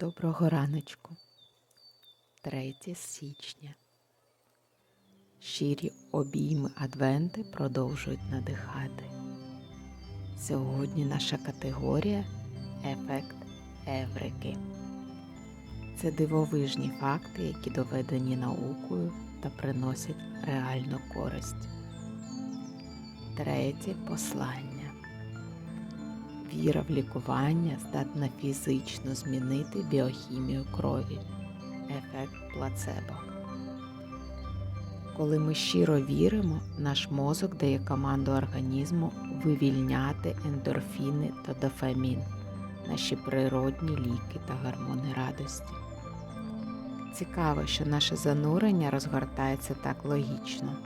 Доброго раночку, 3 січня. Щирі обійми Адвенти продовжують надихати. Сьогодні наша категорія Ефект Еврики. Це дивовижні факти, які доведені наукою та приносять реальну користь. Третє послання. Віра в лікування здатна фізично змінити біохімію крові. Ефект плацебо. Коли ми щиро віримо, наш мозок дає команду організму вивільняти ендорфіни та дофамін, наші природні ліки та гормони радості. Цікаво, що наше занурення розгортається так логічно.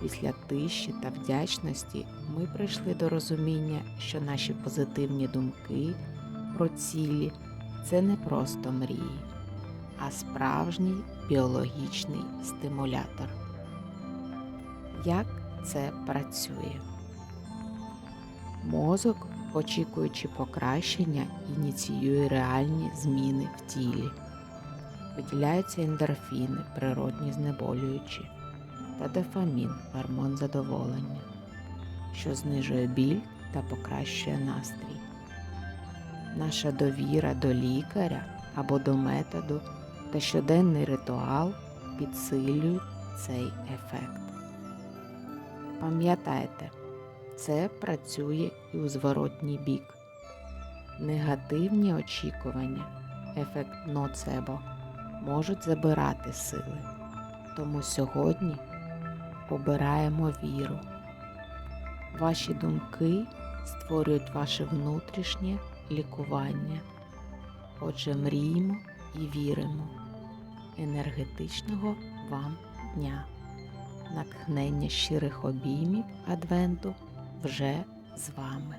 Після тиші та вдячності ми прийшли до розуміння, що наші позитивні думки про цілі це не просто мрії, а справжній біологічний стимулятор. Як це працює? Мозок, очікуючи покращення, ініціює реальні зміни в тілі. Виділяються ендорфіни, природні знеболюючі та дофамін гормон задоволення, що знижує біль та покращує настрій. Наша довіра до лікаря або до методу та щоденний ритуал підсилюють цей ефект. Пам'ятайте, це працює і у зворотній бік. Негативні очікування, ефект ноцебо, можуть забирати сили. Тому сьогодні обираємо віру. Ваші думки створюють ваше внутрішнє лікування. Отже, мріємо і віримо. Енергетичного вам дня. Натхнення щирих обіймів Адвенту вже з вами.